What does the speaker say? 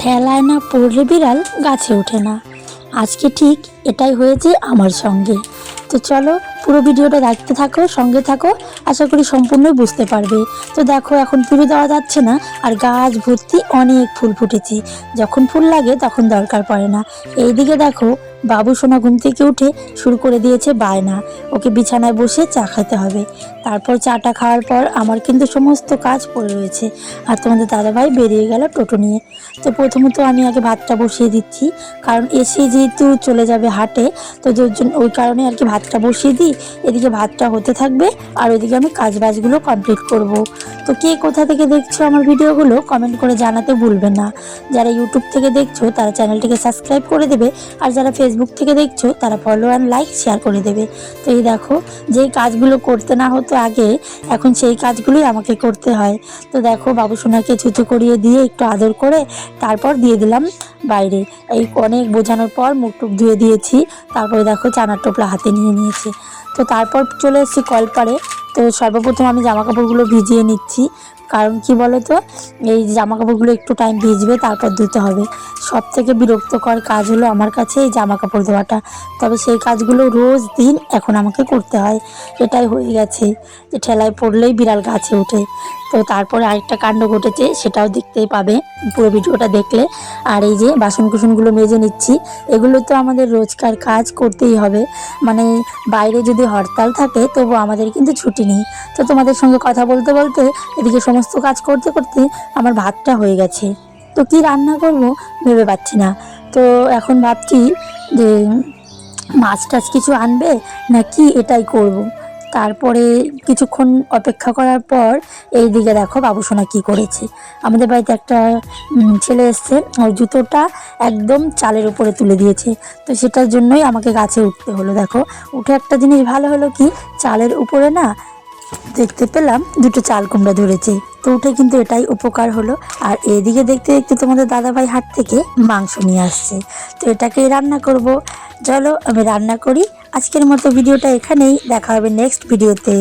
ঠেলায় না পড়লে বিড়াল গাছে ওঠে না। আজকে ঠিক এটাই হয়েছে আমার সঙ্গে। তো চলো পুরো ভিডিওটা দেখতে থাকো, সঙ্গে থাকো, আশা করি সম্পূর্ণই বুঝতে পারবে। তো দেখো এখন পুরো দেওয়া যাচ্ছে না, আর গাছ ভর্তি অনেক ফুল ফুটেছে। যখন ফুল লাগে তখন দরকার পড়ে না। এইদিকে দেখো বাবু সোনা ঘুম থেকে উঠে শুরু করে দিয়েছে বায়না। ওকে বিছানায় বসে চা খাইতে হবে। তারপর চাটা খাওয়ার পর আমার কিন্তু সমস্ত কাজ পড়ে রয়েছে। আর তোমাদের দাদাভাই বেরিয়ে গেল টোটো নিয়ে। তো প্রথমত আমি আগে ভাতটা বসিয়ে দিচ্ছি। কারণ এসে যেহেতু চলে যাবে হাটে, তো জন্য ওই কারণে আর কি ভাতটা বসিয়ে দিই। এদিকে ভাতটা হতে থাকবে আর ওইদিকে আমি কাজ বাজগুলো কমপ্লিট করব। তো কে কোথা থেকে দেখছ আমার ভিডিওগুলো কমেন্ট করে জানাতে ভুলবে না। যারা ইউটিউব থেকে দেখছ তারা চ্যানেলটিকে সাবস্ক্রাইব করে দেবে। আর যারা ফেসবুক থেকে দেখছ, তারা ফলো অ্যান্ড লাইক শেয়ার করে দেবে। তো এই দেখো, যেই কাজগুলো করতে না হতো আগে, এখন সেই কাজগুলোই আমাকে করতে হয়। তো দেখো, বাবু সোনাকে ছুচু করিয়ে দিয়ে একটু আদর করে তারপর দিয়ে দিলাম বাইরে। এই অনেক বোঝানোর পর মুখ টুক ধুয়ে দিয়েছি, তারপরে দেখো চানার টোপলা হাতে নিয়ে নিয়েছি। তো তারপর চলে এসেছি কলপারে তো সর্বপ্রথম আমি জামা কাপড়গুলো ভিজিয়ে নিচ্ছি। কারণ কি বলো তো এই জামা কাপড়গুলো একটু টাইম ভিজবে, তারপর ধুতে হবে। সব থেকে বিরক্তকর কাজ হলো আমার কাছে এই জামা কাপড় ধোয়াটা। তবে সেই কাজগুলো রোজ দিন এখন আমাকে করতে হয়। এটাই হয়ে গেছে যে ঠেলায় পড়লেই বিড়াল গাছে ওঠে। তো তারপরে আরেকটা কাণ্ড ঘটেছে, সেটাও দেখতেই পাবে। পুরো ভিডিওটা দেখলে। আর এই যে বাসন কুসনগুলো মেজে নিচ্ছি, এগুলো তো আমাদের রোজকার কাজ করতেই হবে। মানে বাইরে যদি হরতাল থাকে তবু আমাদের কিন্তু ছুটি নেই। তো তোমাদের সঙ্গে কথা বলতে বলতে এদিকে সমস্ত কাজ করতে করতে আমার ভাতটা হয়ে গেছে। তো কি রান্না করব ভেবে পাচ্ছি না। তো এখন ভাবছি যে মাছ টাছ কিছু আনবে না কি এটাই করব। তারপরে কিছুক্ষণ অপেক্ষা করার পর এই দিকে দেখো বাবুসোনা কি করেছে। আমাদের বাড়িতে একটা ছেলে এসছে, ওর জুতোটা একদম চালের উপরে তুলে দিয়েছে। তো সেটার জন্যই আমাকে গাছে উঠতে হলো। দেখো, উঠে একটা জিনিস ভালো হলো কি, চালের উপরে না দেখতে পেলাম দুটো চাল কুমড়া ধরেছে। তো উঠে কিন্তু এটাই উপকার হলো। আর এদিকে দেখতে দেখতে তোমাদের দাদাভাই হাট থেকে মাংস নিয়ে আসছে। তো এটাকেই রান্না করব। চলো আমি রান্না করি। আজকের মতো ভিডিওটা এখানেই। দেখা হবে নেক্সট ভিডিওতে